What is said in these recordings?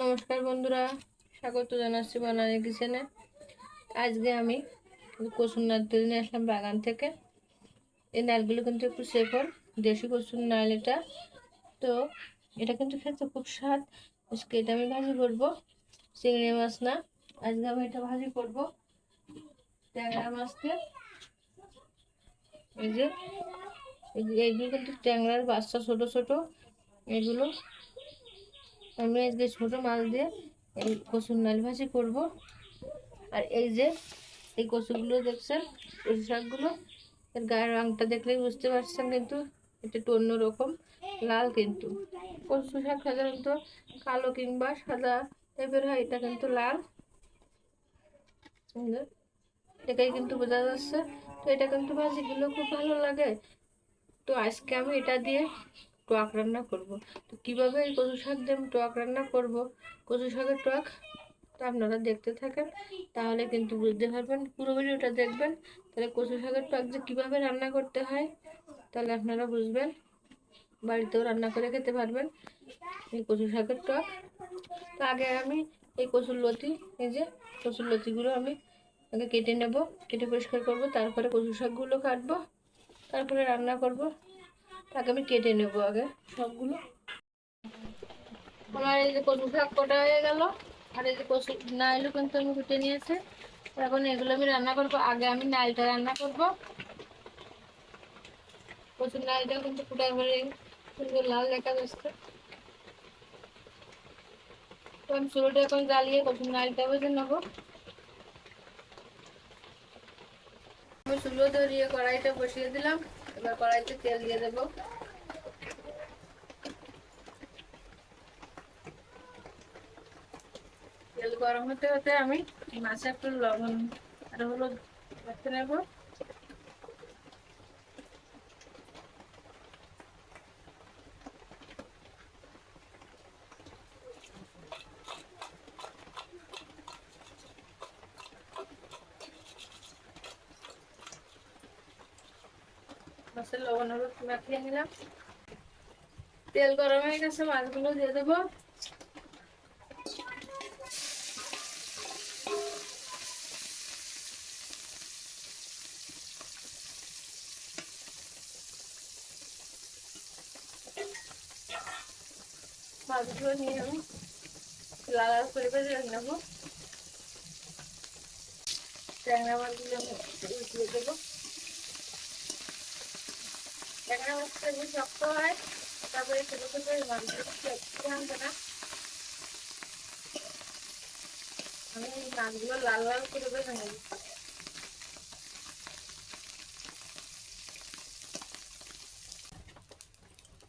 নমস্কার বন্ধুরা, স্বাগত জানাচ্ছি বানানি কিচেনে। আজকে আমি কসুর নাল তুলে নিয়ে আসলাম বাগান থেকে। এই নালগুলো কিন্তু একটু শেখর দেশি কসুর নাল এটা। তো এটা কিন্তু খেতে খুব স্বাদ। আজকে এটা আমি ভাজি করব, চিংড়ি মাছ না। আজকে আমি এটা ভাজি করব ট্যাংরা মাছকে। এই যে এইগুলো কিন্তু ট্যাংরার বাচ্চা ছোট ছোট, এগুলো আমি আজকে ছোটো মাছ দিয়ে এই কচুর নাল ভাজি করব। আর এই যে, এই কচুগুলো দেখছেন কচু শাকগুলো, এর গায়ের রঙটা দেখলেই বুঝতে পারছেন কিন্তু এটা একটু অন্যরকম, লাল কিন্তু। কচু শাক সাধারণত কালো কিংবা সাদা টাইপের হয়, এটা কিন্তু লাল। এটাই কিন্তু বোঝা যাচ্ছে। তো এটা কিন্তু ভাজিগুলো খুব ভালো লাগে। তো আজকে আমি এটা দিয়ে টক রান্না করব। তো কীভাবে এই কচু শাক দিয়ে আমি টক রান্না করব? কচু শাকের টক তো আপনারা দেখতে থাকেন, তাহলে কিন্তু বুঝতে পারবেন। পুরো ভিডিওটা দেখবেন, তাহলে কচু শাকের টক যে কীভাবে রান্না করতে হয়, তাহলে আপনারা বুঝবেন। বাড়িতেও রান্না করে খেতে পারবেন এই কচু শাকের টক। তো আগে আমি এই কচুর লতি, এই যে কচুর লতিগুলো আমি আগে কেটে নেব, কেটে পরিষ্কার করব, তারপরে কচু শাকগুলো কাটবো, তারপরে রান্না করব। তাকে আমি কেটে নেব আগে সবগুলো। আমার এই যে কচু শাক কটা হয়ে গেল, আর এই যে কচু নাইলও কিন্তু আমি কেটে নিয়েছে। এখন এগুলো আমি রান্না করব। আগে আমি নাইলটা রান্না করব। কচুর নাইলটা কিন্তু ফুটার পরে সুন্দর লাল দেখা যাচ্ছে। তো আমি চুলোটা এখন জ্বালিয়ে কচুর নাইলটা বেজে নেব। আমি চুলো ধরিয়ে কড়াইটা বসিয়ে দিলাম। এবার কড়াইতে তেল দিয়ে দেবো। তেল গরম হতে হতে আমি মাছে একটু লবণ আর হলুদ রাখতে নেব। মাছের লবণ হলুদ মাখিয়ে নিলাম। তেল গরম হয়ে গেছে, মাছগুলো দিয়ে দেবো। মাছগুলো নিয়ে আমি লাল লাল করে ভেজে নেব ট্যাংরা মাছগুলো দিয়ে দেবো। মাছগুলো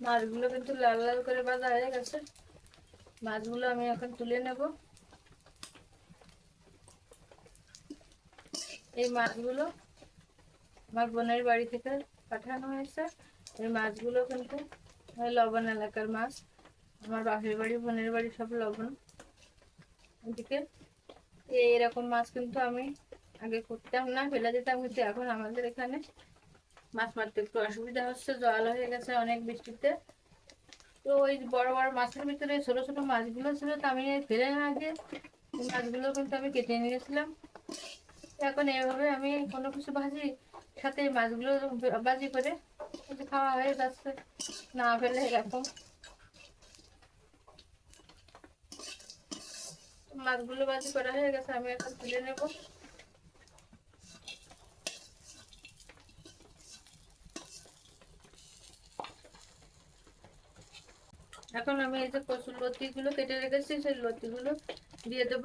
মাছগুলো কিন্তু লাল লাল করে ভাজা হয়ে গেছে। মাছগুলো আমি এখন তুলে নেব। এই মাছগুলো আমার বোনের বাড়ি থেকে পাঠানো হয়েছে। এই মাছগুলো কিন্তু লবণ এলাকার মাছ। আমার বাপের বাড়ি, বোনের বাড়ি সব লবণ। এদিকে এইরকম মাছ কিন্তু আমি আগে করতাম না, ফেলে দিতাম কিন্তু এখন আমাদের এখানে মাছ মারতে একটু অসুবিধা হচ্ছে, জল হয়ে গেছে অনেক বৃষ্টিতে। তো ওই বড় বড় মাছের ভিতরে ছোট ছোট মাছগুলো ছিল, তো আমি ফেলে না আগে মাছগুলো কিন্তু আমি কেটে নিয়েছিলাম। এখন এভাবে আমি কোনো কিছু ভাজি, সাথে মাছগুলো ভাজি করে খাওয়া হয়ে, যাচ্ছে। না ফেলে এরকম মাছগুলো ভাজি করা হয়ে গেছে, আমি এখন তুলে নেব। এখন আমি এই যে কচুর লতিগুলো কেটে রেখেছি, সেই লতিগুলো দিয়ে দেব।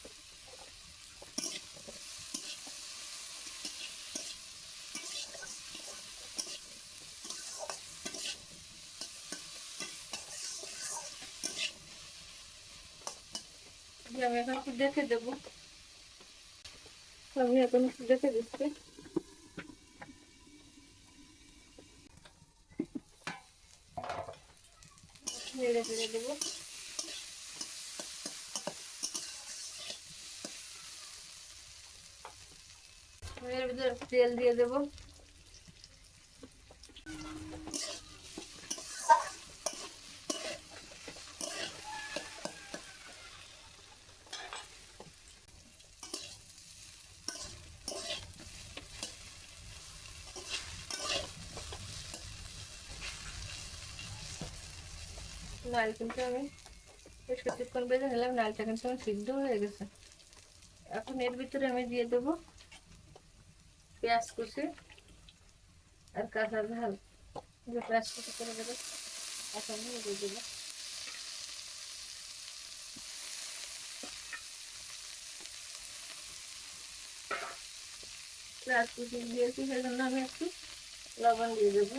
আমি এখন একটু দেখে দেবো আমি এখন একটু দেখে দিচ্ছি নেড়ে ফেড়ে দেবো এর ভিতরে একটু তেল দিয়ে দেবো নাল কিন্তু আমি বেশ কিছুক্ষণ বেজে নিলাম নালটা কিন্তু আমার সিদ্ধ হয়ে গেছে এখন এর ভিতরে আমি দিয়ে দেবো পেঁয়াজ কুচি আর কাঁচা ঝাল যে পেঁয়াজ কুচি করে দেবো এখন দিয়ে দেবো পেঁয়াজ কুচি দিয়েছি সেই জন্য আমি একটু লবণ দিয়ে দেবো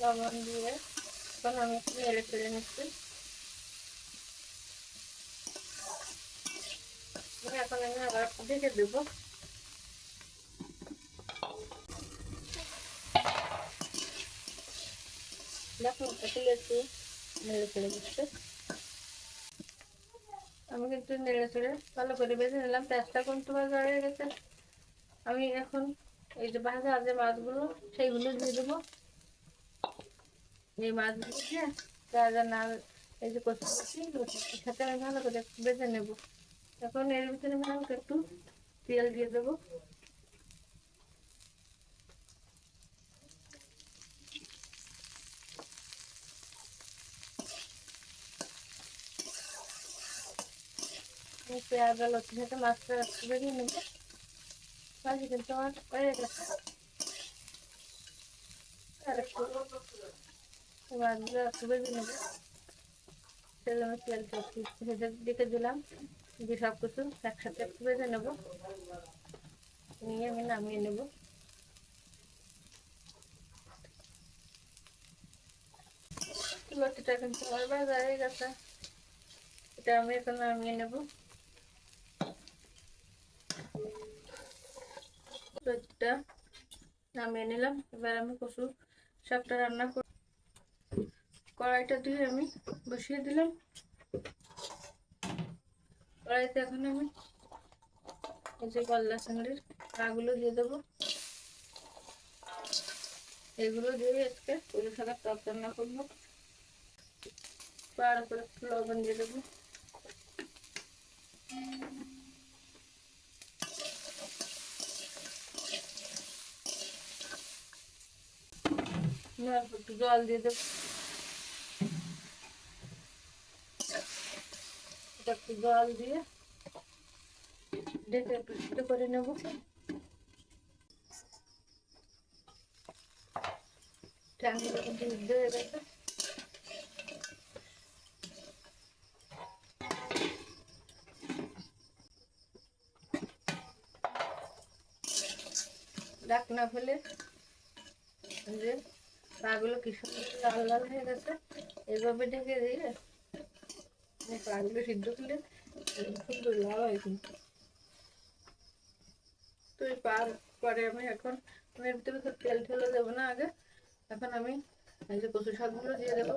লবণ দিয়ে এখন আমি একটু নেড়ে ফেলে নিচ্ছি। এখন আমি আবার ঢেকে দেবো। দেখুন আসলে একটু নেড়ে ফেলে আমি কিন্তু নেড়ে ফেলে ভালো করে বেঁধে নিলাম, পেঁয়াজটা কিন্তু ভাজা হয়ে গেছে। আমি এখন এই যে ভাজা যে মাছগুলো, সেইগুলো দিয়ে দেবো। এই মাছগুলো দিয়ে যা না এই যে কচি কচি সাথে আমি ভালো করে বেঁধে নেব। এখন এর ভিতরে আমি একটু তেল দিয়ে দেবো। পেঁয়াজ আর লসুন মাছটা বেরিয়ে নেব। মাছ কিন্তু আমার দিকে দিলাম সব কিছু একসাথে নেব। নিয়ে আমি নামিয়ে নেব। কিন্তু গেছে। এটা আমি এখন নামিয়ে নেব। নামিয়ে নিলাম। এবার আমি কচু শাকটা রান্না কড়াইটা দিয়ে আমি বসিয়ে দিলাম। কড়াইতে এখন আমি যে গল্লা চিংড়ির পাগুলো দিয়ে দেবো। এগুলো দিয়ে আজকে পুরো শাকের টক রান্না করব। পাড় করে লবণ দিয়ে দেবো। জল দিয়ে দেবো। একটু জল দিয়ে ডেকে একটু সিদ্ধ করে নেব। ট্যাঙ্কিটা ডাক না ফেলে যে পাগুলো কি সুন্দর লাল লাল হয়ে গেছে, এভাবে ঢেকে দিয়ে পাগুলো সিদ্ধ করলে সুন্দর লাল হয় কিন্তু। তো এই পার পরে আমি এখন এর ভিতরে তো তেল ঠেলে দেবো না আগে। এখন আমি এই যে কচু শাকগুলো দিয়ে দেবো।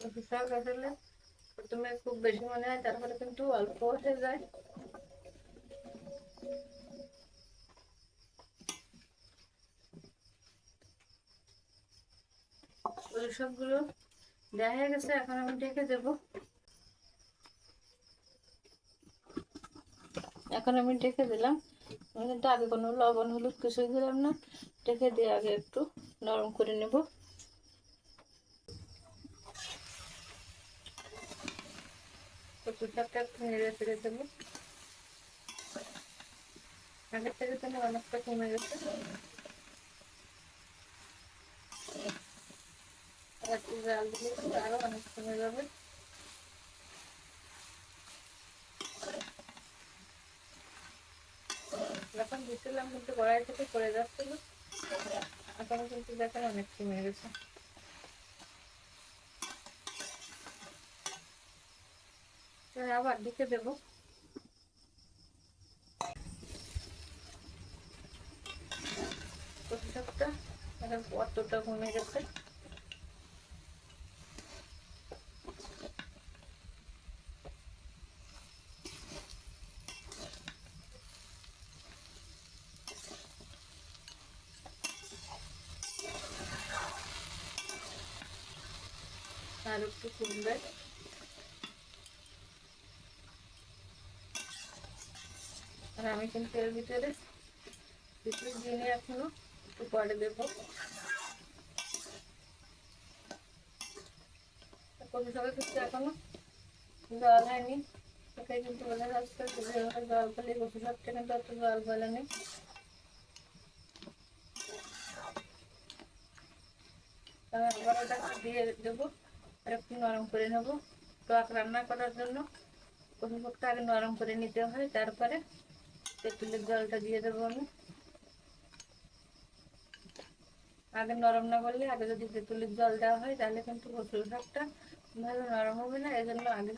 কচু শাক আসলে প্রথমে খুব বেশি মনে হয় তারপরে কিন্তু অল্প হয়ে যায়। ওই সবগুলো হয়ে গেছে, এখন আমি ঢেকে দেবো। এখন আমি ঢেকে দিলাম। আমি কিন্তু আগে কোনো লবণ, হলুদ কিছুই দিলাম না। ঢেকে দিয়ে আগে একটু নরম করে নেব। ফেড়ে দেবো আগের থেকে তো অনেকটা কমে গেছে। আরও অনেক কমে যাবে। যখন দিচ্ছিলাম কিন্তু কড়াই থেকে পড়ে যাচ্ছিল, এখন কিন্তু দেখেন অনেক কমে গেছে। আবার দিতে দেবো। কচু শাকটা এখন কতটা কমে গেছে? আর একটু কমবে। আর আমি কিন্তু এর ভিতরে কিছু দিনে এখনও একটু পরে দেবো। কচু শাকে কিন্তু এখনও জল হয়নি। ওটাই কিন্তু বোঝা যাচ্ছে জল পেলে কচু শাকটা কিন্তু অত জল বলে নেই আমি আবার ওটা দিয়ে দেবো আর একটু নরম করে নেব। টক রান্না করার জন্য। কচু আগে নরম করে নিতে হয়, তারপরে তেঁতুলের জলটা দিয়ে দেবো আমি। আগে নরম না করলে, আগে যদি তেঁতুলের জল দেওয়া হয়, তাহলে কিন্তু কচুর শাকটা ভালো নরম হবে না এই জন্য আগে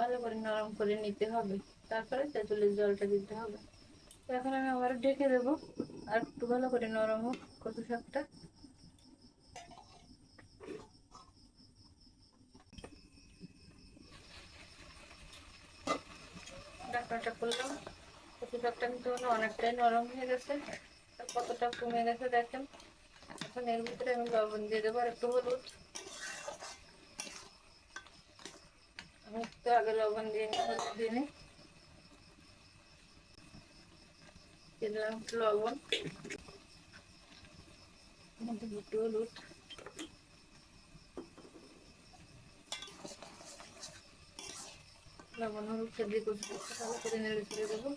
ভালো করে নরম করে নিতে হবে। তারপরে তেঁতুলের জলটা দিতে হবে। এখন আমি আবার ঢেকে দেবো, আর একটু ভালো করে নরম হোক কচু শাকটা। ডাক্তারটা করলাম কিন্তু অনেকটাই নরম হয়ে গেছে। কতটা কমে গেছে এখন এর ভিতরে আমি লবণ দিয়ে দেবো আর একটু হলুদ। আমি একটু আগে লবণ দিয়ে লবণ। হলুদ। লবণ ভালো করে নেড়ে ছেড়ে দেবো।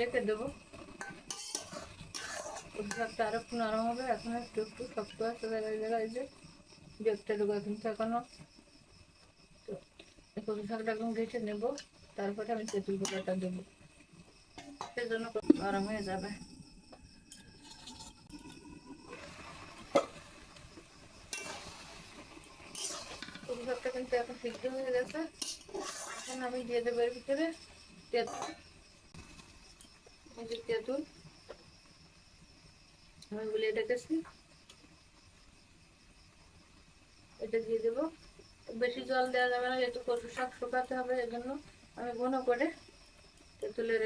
রেখে দেবো। শাকটা আরও একটু নরম হবে, এখন একটু একটু শক্ত আছে জায়গায় জায়গায় যে দেখতে দেবো কিন্তু এখনও। তো কচু শাকটা এখন ঘেটে নেব, তারপরে আমি তেঁতুল গোটাটা দেবো। সেজন্য নরম হয়ে যাবে। কিন্তু এখন সিদ্ধ হয়ে গেছে। এখন আমি দিয়ে দেবো এর ভিতরে তেঁতুল। বেশি জল দেওয়া যাবে না, যেহেতু কচু শাক শুকাতে হবে এই জন্য আমি করে তেঁতুলের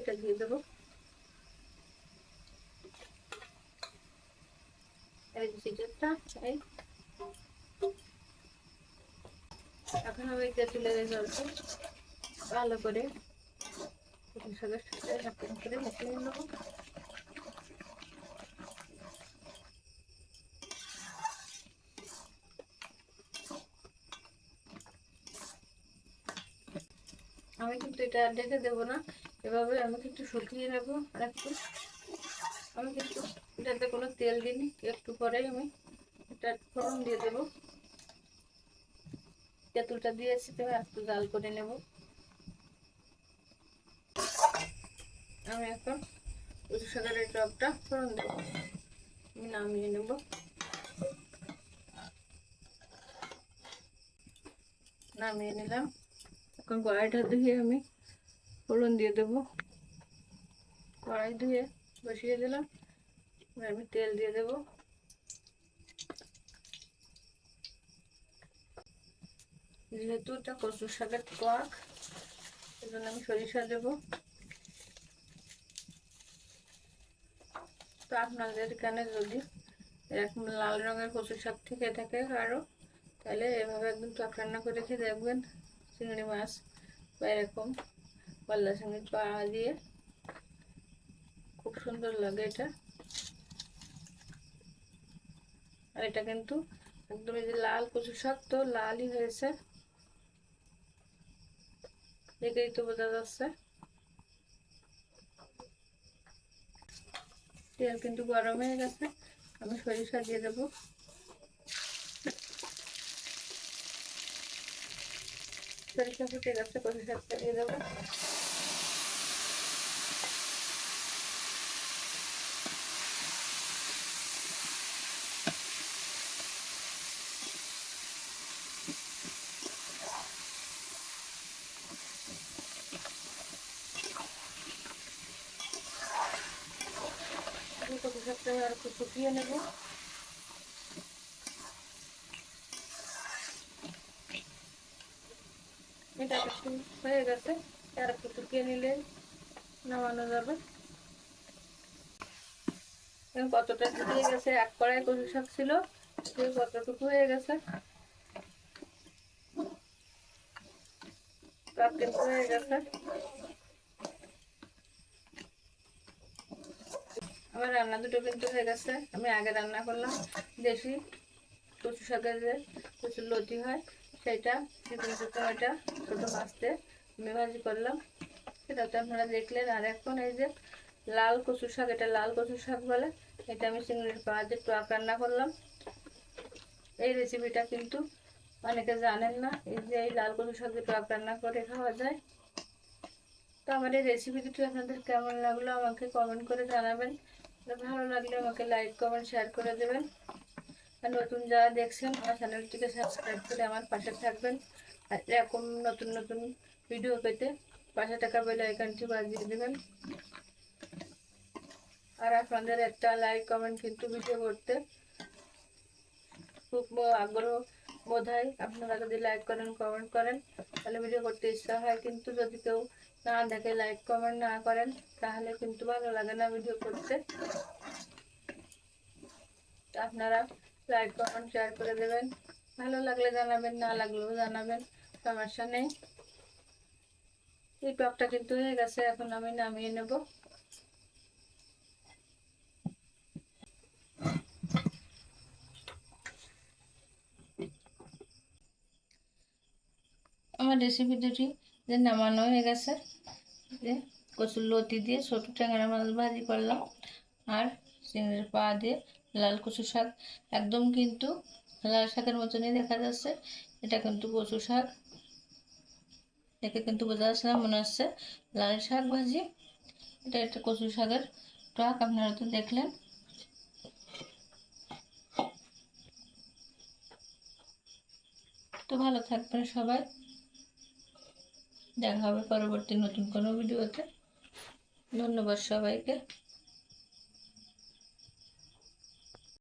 এটা দিয়ে দেবো। এখন আমি তেঁতুলের জলটা ভালো করে আমি কিন্তু এটা ঢেকে দেবো না। এভাবে আমি কিন্তু শুকিয়ে নেব আর একটু। আমি কিন্তু এটাতে কোনো তেল দিইনি। একটু পরেই আমি এটা ফোড়ন দিয়ে দেবো। তেঁতুলটা দিয়েছি তো, একটু জাল করে নেব। আমি এখন শাকের এই টকটা ফোড়ন দেবো। আমি নামিয়ে নেব। নামিয়ে নিলাম। এখন কড়াইটা ধুয়ে আমি ফোড়ন দিয়ে দেবো। কড়াই ধুয়ে বসিয়ে দিলাম। আমি তেল দিয়ে দেবো। যেহেতু এটা কচু শাকের টক সেজন্য আমি সরিষা দেবো। তো আপনাদের এখানে যদি এরকম লাল রঙের কচু শাক থেকে থাকে আরও তাহলে এভাবে একদম টক রান্না করে খেয়ে দেখবেন। চিংড়ি মাছ বা এরকম পাল্লা চিংড়ি পা দিয়ে। খুব সুন্দর লাগে এটা। আর এটা কিন্তু একদম এই যে লাল কচু শাক তো লালই হয়েছে। দেখেই তো বোঝা যাচ্ছে। তেল কিন্তু গরম হয়ে গেছে। আমি সরিষা দিয়ে দেবো। সরিষা ফুটে গেছে সরিষা দিয়ে দেবো কচু শুকিয়ে নেব। এটা একটু হয়ে গেছে আর একটু নিলে নামানো যাবে। কতটা শুকিয়ে গেছে, এক কড়াই কচু শাক ছিল কতটুকু হয়ে গেছে। হয়ে গেছে। আমার রান্না দুটো কিন্তু হয়ে গেছে। আমি আগে রান্না করলাম দেশি কচু শাকের যে কচুর লতি হয় সেটা চিকন এটা ছোটো মাছতে আমি ভাজি করলাম। সেটা তো আপনারা দেখলেন। আর এখন এই যে লাল কচু শাক, এটা লাল কচু শাক বলে, এটা আমি চিংড়ির পাওয়া দিয়ে টক রান্না করলাম। এই রেসিপিটা কিন্তু অনেকে জানেন না, এই যে এই লাল কচু শাক দিয়ে টক রান্না করে খাওয়া যায়। তো আমার এই রেসিপি দুটো আপনাদের কেমন লাগল আমাকে কমেন্ট করে জানাবেন। ভালো লাগলে আমাকে লাইক কমেন্ট শেয়ার করে দেবেন। আর নতুন যারা দেখছেন, আমার চ্যানেলটিকে সাবস্ক্রাইব করে আমার পাশে থাকবেন। আর এরকম নতুন নতুন ভিডিও পেতে পাশে টাকা বেল আইকনটি বাজিয়ে দেবেন। আর আপনাদের একটা লাইক কমেন্ট কিন্তু ভিডিও করতে খুব আগ্রহ বোধ আপনারা যদি লাইক করেন কমেন্ট করেন, তাহলে ভিডিও করতে ইচ্ছা হয়। কিন্তু যদি কেউ না দেখে লাইক কমেন্ট না করেন, তাহলে কিন্তু ভালো লাগে না ভিডিও করতে। আপনারা লাইক কমেন্ট শেয়ার করে দেবেন। ভালো লাগলে জানাবেন, না লাগলেও জানাবেন। সমস্যা নেই। এই টকটা কিন্তু হয়ে গেছে, এখন আমি নামিয়ে নেব। আমার রেসিপি দুটি। যে নামানো হয়ে গেছে। যে কচুর লতি দিয়ে ছোটো ট্যাংরা মাছ ভাজি করলাম। আর চিংড়ির পা দিয়ে লাল কচু শাক। একদম কিন্তু লাল শাকের মতনই দেখা যাচ্ছে। এটা কিন্তু কচু শাক। দেখে কিন্তু বোঝা যাচ্ছে না, মনে হচ্ছে লাল শাক ভাজি। এটা একটা কচু শাকের টক, আপনারা তো দেখলেন। তো ভালো থাকবেন সবাই। দেখা হবে পরবর্তী নতুন কোনো ভিডিওতে। ধন্যবাদ সবাইকে।